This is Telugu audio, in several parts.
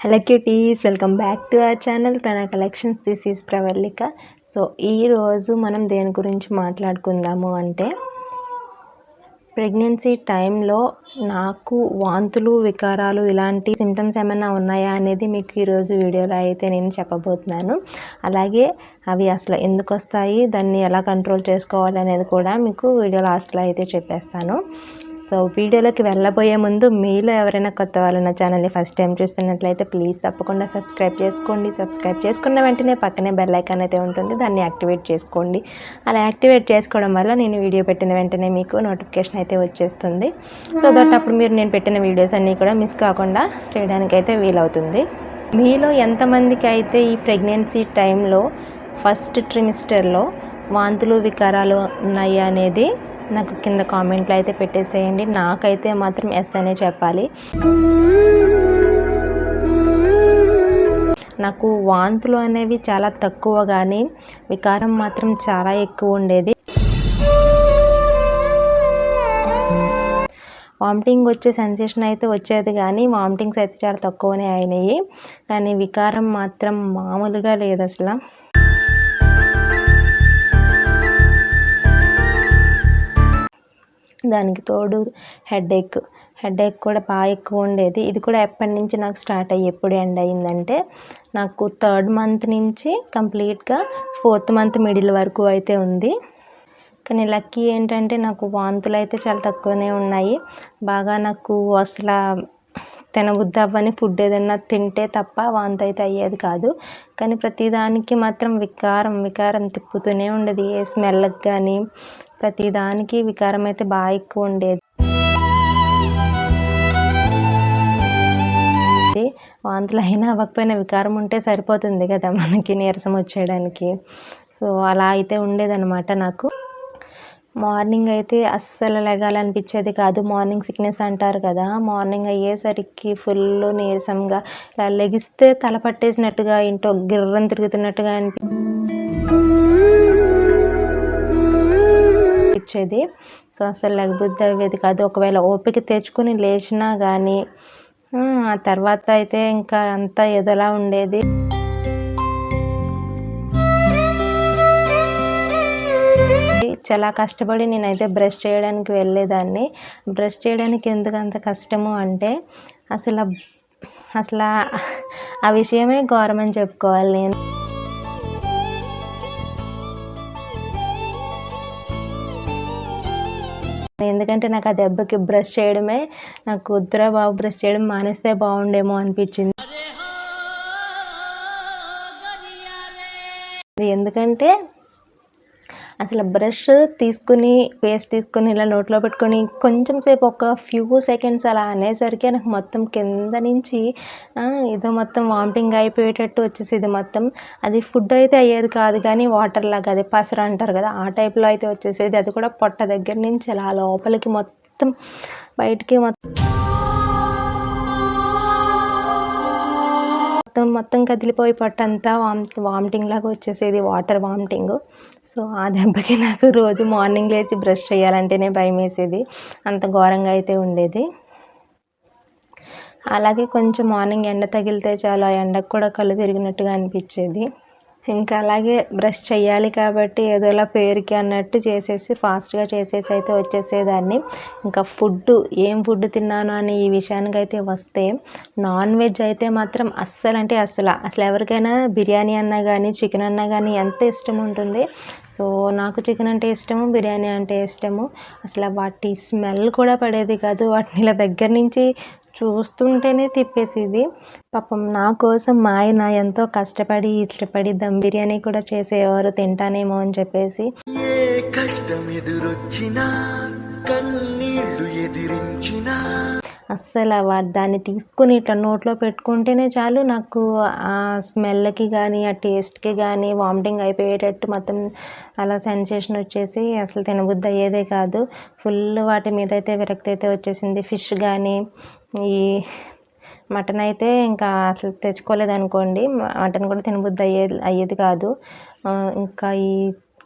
Hello cuties welcome back to our channel Prana collections this is ప్రవర్లిక so ఈరోజు మనం దేని గురించి మాట్లాడుకుందాము అంటే ప్రెగ్నెన్సీ టైంలో నాకు వాంతులు వికారాలు ఇలాంటి సిమ్టమ్స్ ఏమైనా ఉన్నాయా అనేది మీకు ఈరోజు వీడియోలో అయితే నేను చెప్పబోతున్నాను. అలాగే అవి అసలు ఎందుకు వస్తాయి దాన్ని ఎలా కంట్రోల్ చేసుకోవాలి అనేది కూడా మీకు వీడియో లాస్ట్లో అయితే చెప్పేస్తాను. సో వీడియోలోకి వెళ్ళబోయే ముందు మీలో ఎవరైనా కొత్త వాళ్ళు నా ఛానల్ని ఫస్ట్ టైం చూస్తున్నట్లయితే ప్లీజ్ తప్పకుండా సబ్స్క్రైబ్ చేసుకోండి. సబ్స్క్రైబ్ చేసుకున్న వెంటనే పక్కనే బెల్ ఐకాన్ అయితే ఉంటుంది. దాన్ని యాక్టివేట్ చేసుకోండి. అలా యాక్టివేట్ చేసుకోవడం వల్ల నేను వీడియో పెట్టిన వెంటనే మీకు నోటిఫికేషన్ అయితే వచ్చేస్తుంది. సో దట్ అప్పుడు మీరు నేను పెట్టిన వీడియోస్ అన్నీ కూడా మిస్ కాకుండా చేయడానికైతే వీలవుతుంది. మీలో ఎంతమందికి అయితే ఈ ప్రెగ్నెన్సీ టైంలో ఫస్ట్ ట్రిమిస్టర్లో వాంతులు వికారాలు ఉన్నాయి అనేది నాకు కింద కామెంట్లో అయితే పెట్టేసేయండి. నాకైతే మాత్రం ఎస్ అనే చెప్పాలి. నాకు వాంతులు అనేవి చాలా తక్కువ కానీ వికారం మాత్రం చాలా ఎక్కువ ఉండేది. వామిటింగ్ వచ్చే సెన్సేషన్ అయితే వచ్చేది కానీ వామిటింగ్స్ అయితే చాలా తక్కువనే అయినాయి. కానీ వికారం మాత్రం మామూలుగా లేదు అసలు. దానికి తోడు హెడేక్. హెడేక్ కూడా బాగా ఎక్కువ ఉండేది. ఇది కూడా ఎప్పటి నుంచి నాకు స్టార్ట్ అయ్యి ఎప్పుడు ఎండ్ అయిందంటే నాకు థర్డ్ మంత్ నుంచి కంప్లీట్గా ఫోర్త్ మంత్ మిడిల్ వరకు అయితే ఉంది. కానీ లక్కీ ఏంటంటే నాకు వాంతులు అయితే చాలా తక్కువనే ఉన్నాయి. బాగా నాకు అసలు తినబుద్ధి అవ్వని ఫుడ్ ఏదైనా తింటే తప్ప వాంతి అయితే అయ్యేది కాదు. కానీ ప్రతిదానికి మాత్రం వికారం వికారం తిప్పుతూనే ఉండేది. ఏ స్మెల్కి కానీ ప్రతిదానికి వికారం అయితే బాగా ఎక్కువ ఉండేది. వాంతులు అయినా అవ్వకపోయినా వికారం ఉంటే సరిపోతుంది కదా మనకి నీరసం వచ్చేయడానికి. సో అలా అయితే ఉండేదన్నమాట నాకు. మార్నింగ్ అయితే అస్సలు లెగాలనిపించేది కాదు. మార్నింగ్ సిక్నెస్ అంటారు కదా మార్నింగ్ అయ్యేసరికి ఫుల్ నీరసంగా ఇలా లెగిస్తే తల పట్టేసినట్టుగా ఇంటో గిర్రం తిరుగుతున్నట్టుగా అనిపించేది సో అసలు లెగబుద్ధి అయ్యేది కాదు. ఒకవేళ ఓపిక తెచ్చుకుని లేచినా కానీ ఆ తర్వాత అయితే ఇంకా అంతా ఎదలా ఉండేది. చాలా కష్టపడి నేనైతే బ్రష్ చేయడానికి వెళ్ళేదాన్ని. బ్రష్ చేయడానికి ఎందుకు అంత కష్టము అంటే అసలు అసలు ఆ విషయమే ఘోరమని చెప్పుకోవాలి నేను. ఎందుకంటే నాకు ఆ దెబ్బకి బ్రష్ చేయడమే నాకు వద్దురా బాబు బ్రష్ చేయడం మానేస్తే బాగుండేమో అనిపించింది. ఎందుకంటే అసలు బ్రష్ తీసుకుని పేస్ట్ తీసుకుని ఇలా నోట్లో పెట్టుకొని కొంచెం సేపు ఒక ఫ్యూ సెకండ్స్ అలా అనేసరికి నాకు మొత్తం కింద నుంచి ఏదో మొత్తం వామిటింగ్ అయిపోయేటట్టు వచ్చేసేది మొత్తం. అది ఫుడ్ అయితే అయ్యేది కాదు కానీ వాటర్ లాగా అదే పసర అంటారు కదా ఆ టైప్లో అయితే వచ్చేసేది. అది కూడా పొట్ట దగ్గర నుంచి అలా లోపలికి మొత్తం బయటికి మొత్తం మొత్తం మొత్తం కదిలిపోయి పట్టంతా వామ్ వామిటింగ్ లాగా వచ్చేసేది వాటర్ వామిటింగ్. సో ఆ దెబ్బకి నాకు రోజు మార్నింగ్ లేచి బ్రష్ చేయాలంటేనే భయం వేసేది అంత ఘోరంగా అయితే ఉండేది. అలాగే కొంచెం మార్నింగ్ ఎండ తగిలితే చాలా ఎండకు కూడా కళ్ళు తిరిగినట్టుగా అనిపించేది. ఇంకా అలాగే బ్రష్ చేయాలి కాబట్టి ఏదోలా పేరుకి అన్నట్టు చేసేసి ఫాస్ట్గా చేసేసి అయితే వచ్చేసేదాన్ని. ఇంకా ఫుడ్ ఏం ఫుడ్ తిన్నాను అని ఈ విషయానికి అయితే వస్తే నాన్ వెజ్ అయితే మాత్రం అస్సలు అంటే అస్సలు. అసలు ఎవరికైనా బిర్యానీ అన్నా కానీ చికెన్ అన్నా కానీ ఎంత ఇష్టం ఉంటుంది? సో నాకు చికెన్ అంటే ఇష్టము బిర్యానీ అంటే ఇష్టము. అసలు వాటి స్మెల్ కూడా పడేది కాదు. వాటిని ఇలా దగ్గర నుంచి చూస్తుంటేనే తిప్పేసేది. పాపం నా కోసం మా ఆయన ఎంతో కష్టపడి ఇష్టపడి దమ్ బిర్యానీ కూడా చేసేవారు తింటానేమో అని చెప్పేసి. కష్టం ఎదురొచ్చినా కన్నీళ్ళు ఎదిరించినా. అస్సలు దాన్ని తీసుకుని ఇట్లా నోట్లో పెట్టుకుంటేనే చాలు నాకు ఆ స్మెల్కి కానీ ఆ టేస్ట్కి కానీ వామిటింగ్ అయిపోయేటట్టు మొత్తం అలా సెన్సేషన్ వచ్చేసి అసలు తినబుద్ధి అయ్యేదే కాదు. ఫుల్ వాటి మీద అయితే విరక్తి అయితే వచ్చేసింది. ఫిష్ కానీ ఈ మటన్ అయితే ఇంకా అసలు తెచ్చుకోలేదు అనుకోండి మటన్ కూడా తినబుద్ధి అయ్యేది అయ్యేది కాదు. ఇంకా ఈ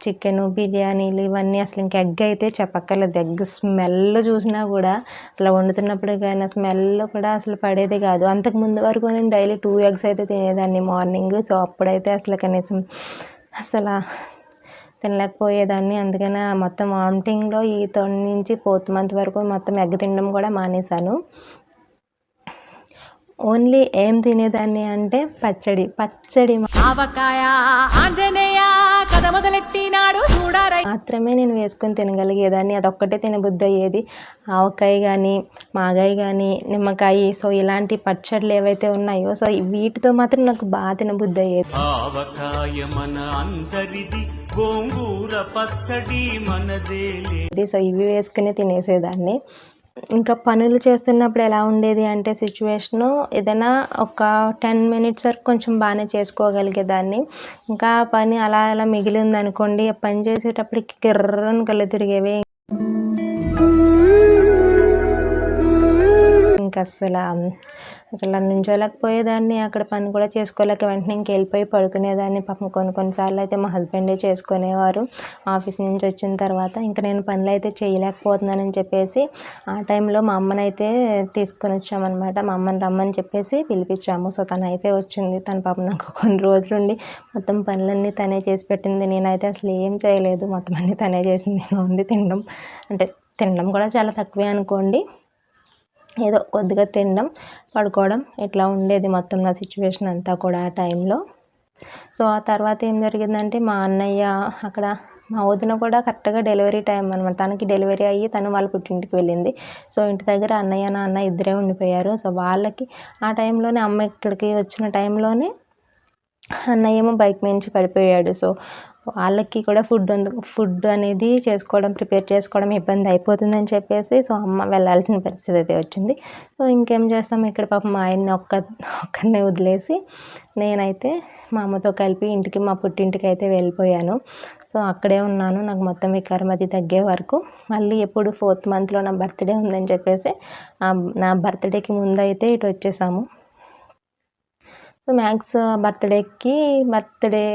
చికెను బిర్యానీలు ఇవన్నీ అసలు ఇంక ఎగ్ అయితే చెప్పక్కర్లేదు. ఎగ్ స్మెల్ చూసినా కూడా అసలు వండుతున్నప్పుడు కానీ స్మెల్ కూడా అసలు పడేది కాదు. అంతకు ముందు వరకు నేను డైలీ టూ ఎగ్స్ అయితే తినేదాన్ని. మార్నింగ్ సో అప్పుడైతే అసలు కనీసం అసలు తినలేకపోయేదాన్ని. అందుకని మొత్తం వామిటింగ్లో ఈ థర్డ్ నుంచి ఫోర్త్ మంత్ వరకు మొత్తం ఎగ్ తినడం కూడా మానేశాను. ఓన్లీ ఏం తినేదాన్ని అంటే పచ్చడి పచ్చడి ఆవకాయ ఆంజనేయ కథ మొదలెట్టినాడు చూడారై. మాత్రమే నేను వేసుకొని తినగలిగేదాన్ని అదొక్కటే తినబుద్ధి అయ్యేది ఆవకాయ కానీ మాగాయ కానీ నిమ్మకాయ సో ఇలాంటి పచ్చళ్ళు ఏవైతే ఉన్నాయో సో వీటితో మాత్రం నాకు బాగా తినబుద్ధి అయ్యేది ఆవకాయ మన అందరిది గోంగూర పచ్చడి మనదేలే. సో ఇవి వేసుకుని తినేసేదాన్ని. ఇంకా పనులు చేస్తున్నప్పుడు ఎలా ఉండేది అంటే సిచ్యువేషను ఏదైనా ఒక టెన్ మినిట్స్ వరకు కొంచెం బాగానే చేసుకోగలిగేదాన్ని. ఇంకా పని అలా అలా మిగిలింది అనుకోండి పని చేసేటప్పటికి కిర్రను కళ్ళు తిరిగేవి. ఇంకా అసలు అసలు నుంచోలేకపోయేదాన్ని అక్కడ పని కూడా చేసుకోలేక వెంటనే ఇంక వెళ్ళిపోయి పడుకునేదాన్ని. పాపం కొన్ని కొన్నిసార్లు అయితే మా హస్బెండే చేసుకునేవారు. ఆఫీస్ నుంచి వచ్చిన తర్వాత ఇంకా నేను పనులు అయితే చేయలేకపోతున్నానని చెప్పేసి ఆ టైంలో మా అమ్మని అయితే తీసుకొని వచ్చామన్నమాట. మా అమ్మని రమ్మని చెప్పేసి పిలిపించాము. సో తను అయితే వచ్చింది. తన పాపం నాకు కొన్ని రోజులుండి మొత్తం పనులన్నీ తనే చేసి పెట్టింది. నేనైతే అసలు ఏం చేయలేదు. మొత్తం అన్నీ తనే చేసింది. ఓన్లీ తినడం అంటే తినడం కూడా చాలా తక్కువే అనుకోండి. ఏదో కొద్దిగా తినడం పడుకోవడం ఇట్లా ఉండేది మొత్తం నా సిచ్యువేషన్ అంతా కూడా ఆ టైంలో సో ఆ తర్వాత ఏం జరిగిందంటే మా అన్నయ్య అక్కడ మా వదిన కూడా కరెక్ట్గా డెలివరీ టైం అనమాట తనకి డెలివరీ అయ్యి తను వాళ్ళ పుట్టింటికి వెళ్ళింది. సో ఇంటి దగ్గర అన్నయ్య నాన్న ఇద్దరే ఉండిపోయారు. సో వాళ్ళకి ఆ టైంలోనే అమ్మ ఇక్కడికి వచ్చిన టైంలోనే అన్నయ్య ఏమో బైక్ మీద నుంచి పడిపోయాడు. సో వాళ్ళకి కూడా ఫుడ్ ఫుడ్ అనేది చేసుకోవడం ప్రిపేర్ చేసుకోవడం ఇబ్బంది అయిపోతుందని చెప్పేసి సో అమ్మ వెళ్ళాల్సిన పరిస్థితి అయితే వచ్చింది. సో ఇంకేం చేస్తాం ఇక్కడ పాపం మా ఆయన్ని ఒక్క ఒక్కరినే వదిలేసి నేనైతే మా అమ్మతో కలిపి ఇంటికి మా పుట్టింటికి అయితే వెళ్ళిపోయాను. సో అక్కడే ఉన్నాను నాకు మొత్తం వికారం అది తగ్గే వరకు. మళ్ళీ ఎప్పుడు ఫోర్త్ మంత్లో నా బర్త్డే ఉందని చెప్పేసి నా బర్త్డేకి ముందు అయితే ఇటు వచ్చేసాము. సో మ్యాక్స్ బర్త్డేకి బర్త్డే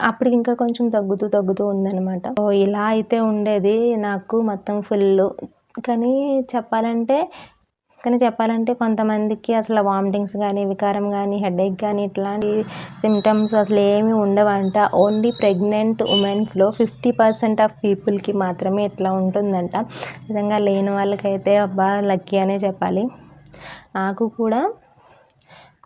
అప్పుడు ఇంకా కొంచెం తగ్గుతూ తగ్గుతూ ఉందన్నమాట. సో ఇలా అయితే ఉండేది నాకు మొత్తం ఫుల్ కానీ చెప్పాలంటే కానీ చెప్పాలంటే కొంతమందికి అసలు వామిటింగ్స్ కానీ వికారం కానీ హెడేక్ కానీ ఇట్లాంటి సిమ్టమ్స్ అసలు ఏమీ ఉండవంట. ఓన్లీ ప్రెగ్నెంట్ ఉమెన్స్లో ఫిఫ్టీ పర్సెంట్ ఆఫ్ పీపుల్కి మాత్రమే ఇట్లా ఉంటుందంట. నిజంగా లేని వాళ్ళకైతే అబ్బా లక్కీ అనే చెప్పాలి. నాకు కూడా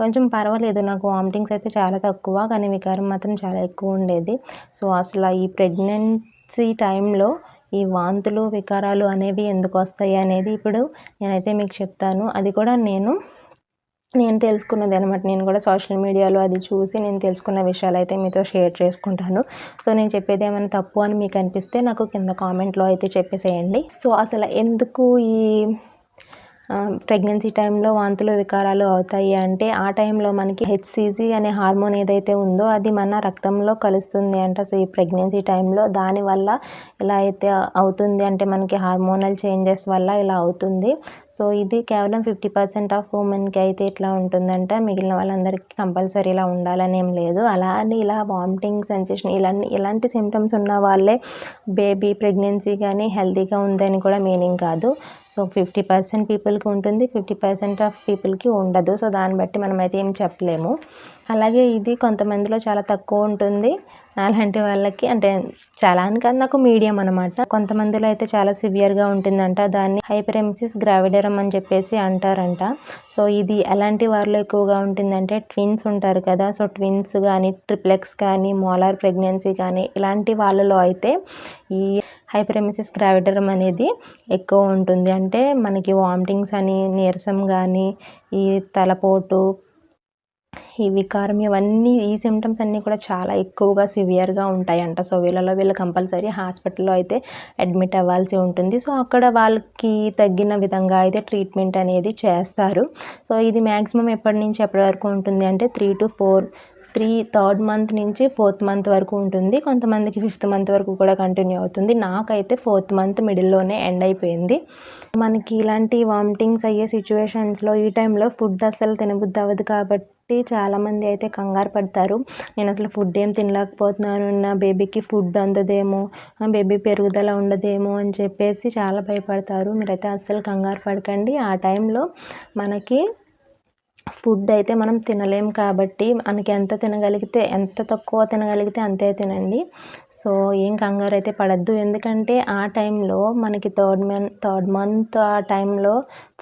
కొంచెం పర్వాలేదు. నాకు వామిటింగ్స్ అయితే చాలా తక్కువ కానీ వికారం మాత్రం చాలా ఎక్కువ ఉండేది. సో అసలు ఈ ప్రెగ్నెన్సీ టైంలో ఈ వాంతులు వికారాలు అనేవి ఎందుకు వస్తాయి అనేది ఇప్పుడు నేనైతే మీకు చెప్తాను. అది కూడా నేను నేను తెలుసుకున్నది అనమాట. నేను కూడా సోషల్ మీడియాలో అది చూసి నేను తెలుసుకున్న విషయాలు అయితే మీతో షేర్ చేసుకుంటాను. సో నేను చెప్పేది ఏమైనా తప్పు అని మీకు అనిపిస్తే నాకు కింద కామెంట్లో అయితే చెప్పేసేయండి. సో అసలు ఎందుకు ఈ ప్రెగ్నెన్సీ టైంలో వాంతులు వికారాలు అవుతాయి. అంటే ఆ టైంలో మనకి హెచ్సిజి అనే హార్మోన్ ఏదైతే ఉందో అది మన రక్తంలో కలుస్తుంది అంట. సో ఈ ప్రెగ్నెన్సీ టైంలో దానివల్ల ఇలా అయితే అవుతుంది అంటే మనకి హార్మోనల్ చేంజెస్ వల్ల ఇలా అవుతుంది. సో ఇది కేవలం ఫిఫ్టీ పర్సెంట్ ఆఫ్ ఉమెన్కి అయితే ఇట్లా ఉంటుందంట. మిగిలిన వాళ్ళందరికీ కంపల్సరీ ఇలా ఉండాలని ఏం లేదు. అలా అని ఇలా వామిటింగ్ సెన్సేషన్ ఇలా ఇలాంటి సిమ్టమ్స్ ఉన్న వాళ్ళే బేబీ ప్రెగ్నెన్సీ కానీ హెల్తీగా ఉందని కూడా మీనింగ్ కాదు. సో ఫిఫ్టీ పర్సెంట్ పీపుల్కి ఉంటుంది ఫిఫ్టీ పర్సెంట్ ఆఫ్ పీపుల్కి ఉండదు. సో దాన్ని బట్టి మనం అయితే ఏం చెప్పలేము. అలాగే ఇది కొంతమందిలో చాలా తక్కువ ఉంటుంది. అలాంటి వాళ్ళకి అంటే చాలా అని కాదు నాకు మీడియం అనమాట కొంతమందిలో అయితే చాలా సివియర్గా ఉంటుందంట. దాన్ని హైపరెమిసిస్ గ్రావిడరం అని చెప్పేసి అంటారంట. సో ఇది ఎలాంటి వారిలో ఎక్కువగా ఉంటుందంటే ట్విన్స్ ఉంటారు కదా. సో ట్విన్స్ కానీ ట్రిప్లెక్స్ కానీ మోలార్ ప్రెగ్నెన్సీ కానీ ఇలాంటి వాళ్ళలో అయితే ఈ హైపరమిసిస్ గ్రావిటరం అనేది ఎక్కువ ఉంటుంది. అంటే మనకి వామిటింగ్స్ అని నీరసం కానీ ఈ తలపోటు ఈ వికారం ఇవన్నీ ఈ సిమ్టమ్స్ అన్నీ కూడా చాలా ఎక్కువగా సివియర్గా ఉంటాయంట. సో వీళ్ళలో వీళ్ళు కంపల్సరీ హాస్పిటల్లో అయితే అడ్మిట్ అవ్వాల్సి ఉంటుంది. సో అక్కడ వాళ్ళకి తగ్గిన విధంగా అయితే ట్రీట్మెంట్ అనేది చేస్తారు. సో ఇది మ్యాక్సిమం ఎప్పటి నుంచి ఎప్పటి వరకు ఉంటుంది అంటే three to four three third month నుంచి ఫోర్త్ మంత్ వరకు ఉంటుంది. కొంతమందికి ఫిఫ్త్ మంత్ వరకు కూడా కంటిన్యూ అవుతుంది. నాకైతే ఫోర్త్ మంత్ మిడిల్లోనే ఎండ్ అయిపోయింది. మనకి ఇలాంటి వామిటింగ్స్ అయ్యే సిచ్యువేషన్స్లో ఈ టైంలో ఫుడ్ అస్సలు తినబుద్ధి అవ్వదు కాబట్టి కాబట్టి చాలామంది అయితే కంగారు పడతారు. నేను అసలు ఫుడ్ ఏం తినలేకపోతున్నాను. నా బేబీకి ఫుడ్ అందదేమో బేబీ పెరుగుదల ఉండదేమో అని చెప్పేసి చాలా భయపడతారు. మీరైతే అస్సలు కంగారు పడకండి. ఆ టైంలో మనకి ఫుడ్ అయితే మనం తినలేం కాబట్టి మనకి ఎంత తినగలిగితే ఎంత తక్కువ తినగలిగితే అంతే తినండి. సో ఏం కంగారు అయితే పడద్దు. ఎందుకంటే ఆ టైంలో మనకి థర్డ్ మంత్ థర్డ్ మంత్ ఆ టైంలో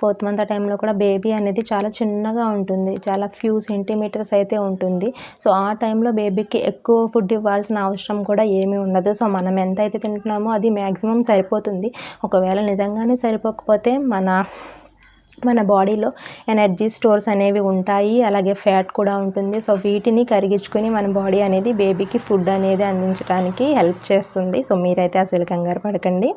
ఫోర్త్ మంత్ ఆ టైంలో కూడా బేబీ అనేది చాలా చిన్నగా ఉంటుంది. చాలా ఫ్యూ సెంటీమీటర్స్ అయితే ఉంటుంది. సో ఆ టైంలో బేబీకి ఎక్కువ ఫుడ్ ఇవ్వాల్సిన అవసరం కూడా ఏమీ ఉండదు. సో మనం ఎంత అయితే తింటున్నామో అది మ్యాక్సిమం సరిపోతుంది. ఒకవేళ నిజంగానే సరిపోకపోతే మన మన బాడీలో ఎనర్జీ స్టోర్స్ అనేవి ఉంటాయి. అలాగే ఫ్యాట్ కూడా ఉంటుంది. సో వీటిని కరిగించుకొని మన బాడీ అనేది బేబీకి ఫుడ్ అనేది అందించడానికి హెల్ప్ చేస్తుంది. సో మీరైతే అసలు కంగారు పడకండి.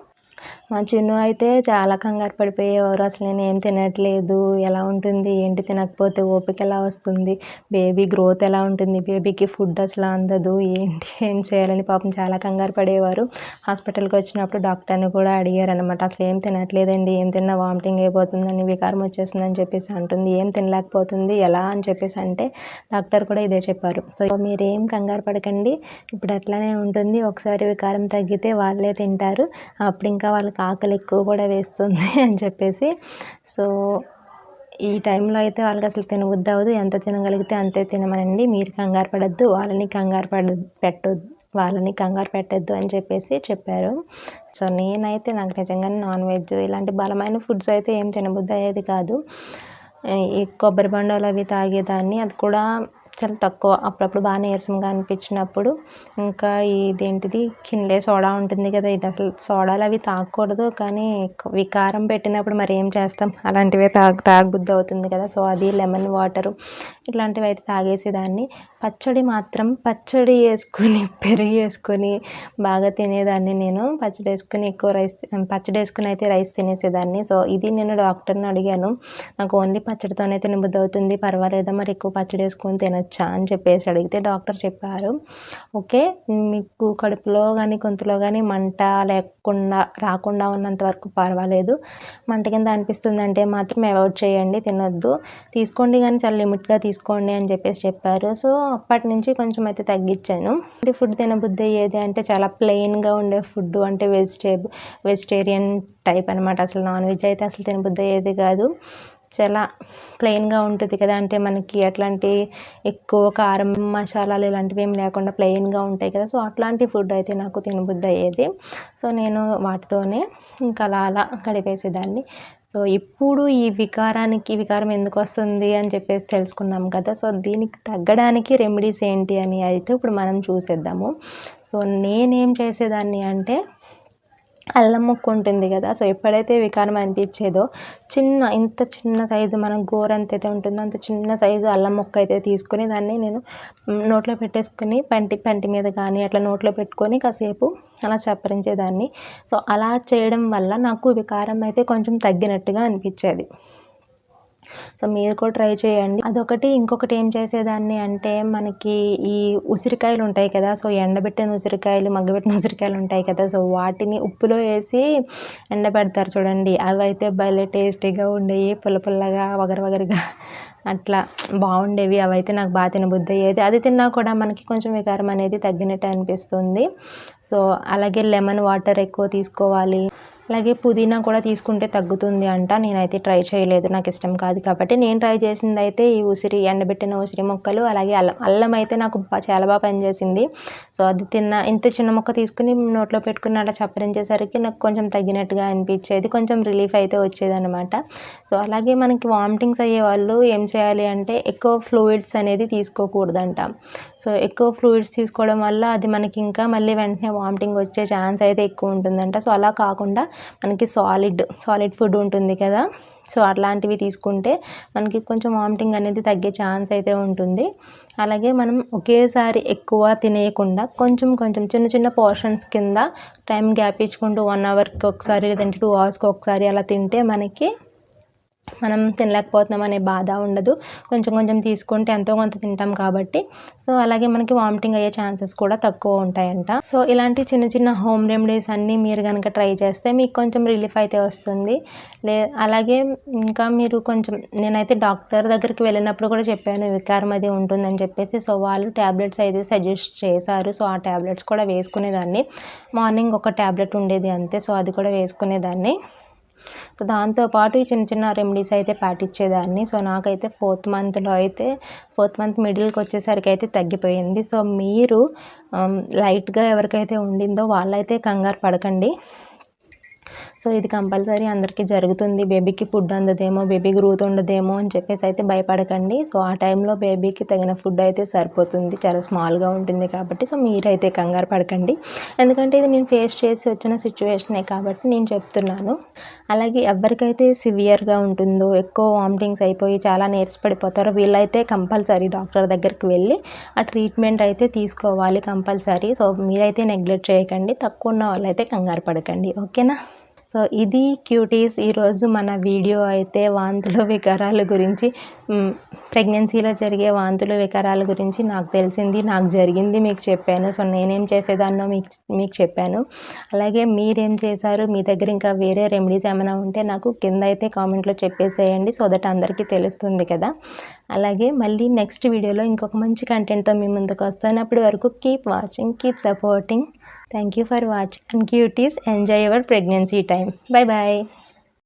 మా చిన్ను అయితే చాలా కంగారు పడిపోయేవారు. అసలు నేను ఏం తినట్లేదు. ఎలా ఉంటుంది? ఏంటి? తినకపోతే ఓపిక ఎలా వస్తుంది? బేబీ గ్రోత్ ఎలా ఉంటుంది? బేబీకి ఫుడ్ అసలు అందదు. ఏంటి? ఏం చేయాలని పాపం చాలా కంగారు పడేవారు. హాస్పిటల్కి వచ్చినప్పుడు డాక్టర్ని కూడా అడిగారు అనమాట అసలు ఏం తినట్లేదండి. ఏం తిన్నా వామిటింగ్ అయిపోతుందని వికారం వచ్చేస్తుందని చెప్పేసి అంటుంది. ఏం తినలేకపోతుంది? ఎలా? అని చెప్పేసి అంటే డాక్టర్ కూడా ఇదే చెప్పారు. సో మీరేం కంగారు పడకండి. ఇప్పుడు అట్లానే ఉంటుంది. ఒకసారి వికారం తగ్గితే వాళ్ళే తింటారు. అప్పుడు ఇంకా వాళ్ళకి ఆకలి ఎక్కువ కూడా వేస్తుంది అని చెప్పేసి. సో ఈ టైంలో అయితే వాళ్ళకి అసలు తినబుద్ధి అవ్వదు. ఎంత తినగలిగితే అంతే తినమనండి. మీరు కంగారు పడద్దు. వాళ్ళని కంగారు పడ పెట్టొద్దు. వాళ్ళని కంగారు పెట్టద్దు అని చెప్పేసి చెప్పారు. సో నేనైతే నాకు నిజంగానే నాన్ వెజ్ ఇలాంటి బలమైన ఫుడ్స్ అయితే ఏం తినబుద్ధి అయ్యేది కాదు. ఈ కొబ్బరి బండలు అవి తాగేదాన్ని. అది కూడా చాలా తక్కువ అప్పుడప్పుడు బాగా నీరసంగా అనిపించినప్పుడు ఇంకా ఇదేంటిది కిన్లే సోడా ఉంటుంది కదా ఇది అసలు సోడాలు అవి తాగకూడదు కానీ వికారం పెట్టినప్పుడు మరి ఏం చేస్తాం? అలాంటివే తాగ తాగబుద్ధి అవుతుంది కదా సో అది లెమన్ వాటరు ఇట్లాంటివి అయితే తాగేసేదాన్ని. పచ్చడి మాత్రం పచ్చడి వేసుకొని పెరుగు వేసుకొని బాగా తినేదాన్ని నేను. పచ్చడి వేసుకుని ఎక్కువ రైస్ పచ్చడి వేసుకుని అయితే రైస్ తినేసేదాన్ని. సో ఇది నేను డాక్టర్ని అడిగాను. నాకు ఓన్లీ పచ్చడితోనే తినబుద్ధి అవుతుంది పర్వాలేదా మరి ఎక్కువ పచ్చడి వేసుకొని తినొచ్చా అని చెప్పేసి అడిగితే డాక్టర్ చెప్పారు. ఓకే మీకు కడుపులో కానీ గొంతులో కానీ మంట లేకుండా రాకుండా ఉన్నంత వరకు పర్వాలేదు. మంట కింద అనిపిస్తుంది అంటే మాత్రం అవాయిడ్ చేయండి తినొద్దు. తీసుకోండి కానీ చాలా లిమిట్గా తీసుకోండి అని చెప్పేసి చెప్పారు. సో అప్పటి నుంచి కొంచెం అయితే తగ్గించాను. అంటే ఫుడ్ తినబుద్ధి ఏది అంటే చాలా ప్లెయిన్గా ఉండే ఫుడ్ అంటే వెజిటేబుల్ వెజిటేరియన్ టైప్ అనమాట అసలు నాన్ వెజ్ అయితే అసలు తినబుద్ధి అయ్యేది కాదు. చాలా ప్లెయిన్గా ఉంటుంది కదా. అంటే మనకి అట్లాంటి ఎక్కువ కారం మసాలాలు ఇలాంటివి ఏం లేకుండా ప్లెయిన్గా ఉంటాయి కదా. సో అట్లాంటి ఫుడ్ అయితే నాకు తినబుద్ధి అయ్యేది. సో నేను వాటితోనే ఇంకా అలా అలా గడిపేసేదాన్ని. సో ఇప్పుడు ఈ వికారానికి వికారం ఎందుకు వస్తుంది అని చెప్పేసి తెలుసుకున్నాం కదా. సో దీనికి తగ్గడానికి రెమెడీస్ ఏంటి అని అయితే ఇప్పుడు మనం చూసేద్దాము. సో నేనేం చేసేదాన్ని అంటే అల్లం ముక్క ఉంటుంది కదా సో ఎప్పుడైతే వికారం అనిపించేదో చిన్న ఇంత చిన్న సైజు మనం గోర ఎంత అయితే ఉంటుందో అంత చిన్న సైజు అల్లం ముక్క అయితే తీసుకొని దాన్ని నేను నోట్లో పెట్టేసుకొని పంటి పంటి మీద కానీ అట్లా నోట్లో పెట్టుకొని కాసేపు అలా చప్పరించేదాన్ని. సో అలా చేయడం వల్ల నాకు వికారం అయితే కొంచెం తగ్గినట్టుగా అనిపించేది. సో మీరు కూడా ట్రై చేయండి. అదొకటి. ఇంకొకటి ఏం చేసేదాన్ని అంటే మనకి ఈ ఉసిరికాయలు ఉంటాయి కదా సో ఎండబెట్టిన ఉసిరికాయలు మగ్గబెట్టిన ఉసిరికాయలు ఉంటాయి కదా సో వాటిని ఉప్పులో వేసి ఎండబెడతారు చూడండి. అవి అయితే భలే టేస్టీగా ఉండేవి పుల్ల పుల్లగా వగర వగరుగా. అట్లా బాగుండేవి. అవి అయితే నాకు బాగా తినబుద్ధి అయ్యేది. అది తిన్నా కూడా మనకి కొంచెం వికారం అనేది తగ్గినట్టు అనిపిస్తుంది. సో అలాగే లెమన్ వాటర్ ఎక్కువ తీసుకోవాలి. అలాగే పుదీనా కూడా తీసుకుంటే తగ్గుతుంది అంట. నేనైతే ట్రై చేయలేదు. నాకు ఇష్టం కాదు కాబట్టి నేను ట్రై చేసింది అయితే ఈ ఉసిరి ఎండబెట్టిన ఉసిరి మొక్కలు అలాగే అల్లం. అల్లం అయితే నాకు చాలా బాగా పనిచేసింది. సో అది తిన్న ఇంత చిన్న మొక్క తీసుకుని నోట్లో పెట్టుకుని అలా చప్పరించేసరికి నాకు కొంచెం తగ్గినట్టుగా అనిపించేది. కొంచెం రిలీఫ్ అయితే వచ్చేది అనమాట సో అలాగే మనకి వామిటింగ్స్ అయ్యే వాళ్ళు ఏం చేయాలి అంటే ఎక్కువ ఫ్లూయిడ్స్ అనేది తీసుకోకూడదంట. సో ఎక్కువ ఫ్లూయిడ్స్ తీసుకోవడం వల్ల అది మనకి ఇంకా మళ్ళీ వెంటనే వామిటింగ్ వచ్చే ఛాన్స్ అయితే ఎక్కువ ఉంటుందంట. సో అలా కాకుండా మనకి సాలిడ్ సాలిడ్ ఫుడ్ ఉంటుంది కదా. సో అట్లాంటివి తీసుకుంటే మనకి కొంచెం వామిటింగ్ అనేది తగ్గే ఛాన్స్ అయితే ఉంటుంది. అలాగే మనం ఒకేసారి ఎక్కువ తినేయకుండా కొంచెం కొంచెం చిన్న చిన్న పోర్షన్స్ కింద టైం గ్యాప్ ఇచ్చుకుంటూ వన్ అవర్కి ఒకసారి లేదంటే టూ అవర్స్కి ఒకసారి అలా తింటే మనకి మనం తినలేకపోతున్నాం అనే బాధ ఉండదు. కొంచెం కొంచెం తీసుకుంటే ఎంతో కొంత తింటాం కాబట్టి. సో అలాగే మనకి వామిటింగ్ అయ్యే ఛాన్సెస్ కూడా తక్కువ ఉంటాయంట. సో ఇలాంటి చిన్న చిన్న హోమ్ రెమెడీస్ అన్నీ మీరు కనుక ట్రై చేస్తే మీకు కొంచెం రిలీఫ్ అయితే వస్తుంది. లే అలాగే ఇంకా మీరు కొంచెం నేనైతే డాక్టర్ దగ్గరికి వెళ్ళినప్పుడు కూడా చెప్పాను వికారం అది ఉంటుందని చెప్పేసి. సో వాళ్ళు ట్యాబ్లెట్స్ అయితే సజెస్ట్ చేశారు. సో ఆ ట్యాబ్లెట్స్ కూడా వేసుకునేదాన్ని. మార్నింగ్ ఒక ట్యాబ్లెట్ ఉండేది అంతే. సో అది కూడా వేసుకునేదాన్ని. సో దాంతోపాటు చిన్న చిన్న రెమెడీస్ అయితే పాటించేదాన్ని. సో నాకైతే ఫోర్త్ మంత్లో అయితే ఫోర్త్ మంత్ మిడిల్కి వచ్చేసరికి అయితే తగ్గిపోయింది. సో మీరు um, లైట్గా ఎవరికైతే ఉండిందో వాళ్ళైతే కంగారు పడకండి. సో ఇది కంపల్సరీ అందరికీ జరుగుతుంది. బేబీకి ఫుడ్ అందదేమో బేబీ గ్రోత్ ఉండదేమో అని చెప్పేసి అయితే భయపడకండి. సో ఆ టైంలో బేబీకి తగిన ఫుడ్ అయితే సరిపోతుంది. చాలా స్మాల్గా ఉంటుంది కాబట్టి సో మీరైతే కంగారు పడకండి. ఎందుకంటే ఇది నేను ఫేస్ చేసి వచ్చిన సిచ్యువేషనే కాబట్టి నేను చెప్తున్నాను. అలాగే ఎవరికైతే సివియర్గా ఉంటుందో ఎక్కువ వామిటింగ్స్ అయిపోయి చాలా నీరసపడిపోతారో వీళ్ళైతే కంపల్సరీ డాక్టర్ దగ్గరికి వెళ్ళి ఆ ట్రీట్మెంట్ అయితే తీసుకోవాలి కంపల్సరీ. సో మీరైతే నెగ్లెక్ట్ చేయకండి. తక్కువ ఉన్న వాళ్ళైతే కంగారు పడకండి. ఓకేనా? సో ఇది క్యూటీస్ ఈరోజు మన వీడియో అయితే వాంతులు వికారాల గురించి ప్రెగ్నెన్సీలో జరిగే వాంతులు వికారాల గురించి నాకు తెలిసింది నాకు జరిగింది మీకు చెప్పాను. సో నేనేం చేసేదాన్నో మీకు మీకు చెప్పాను. అలాగే మీరేం చేశారు మీ దగ్గర ఇంకా వేరే రెమెడీస్ ఏమైనా ఉంటే నాకు కింద అయితే కామెంట్లో చెప్పేసేయండి సో దట్ అందరికీ తెలుస్తుంది కదా. అలాగే మళ్ళీ నెక్స్ట్ వీడియోలో ఇంకొక మంచి కంటెంట్తో మీ ముందుకు వస్తాను. అప్పటి వరకు keep watching keep supporting Thank you for watching. and cuties enjoy your pregnancy time. Bye bye.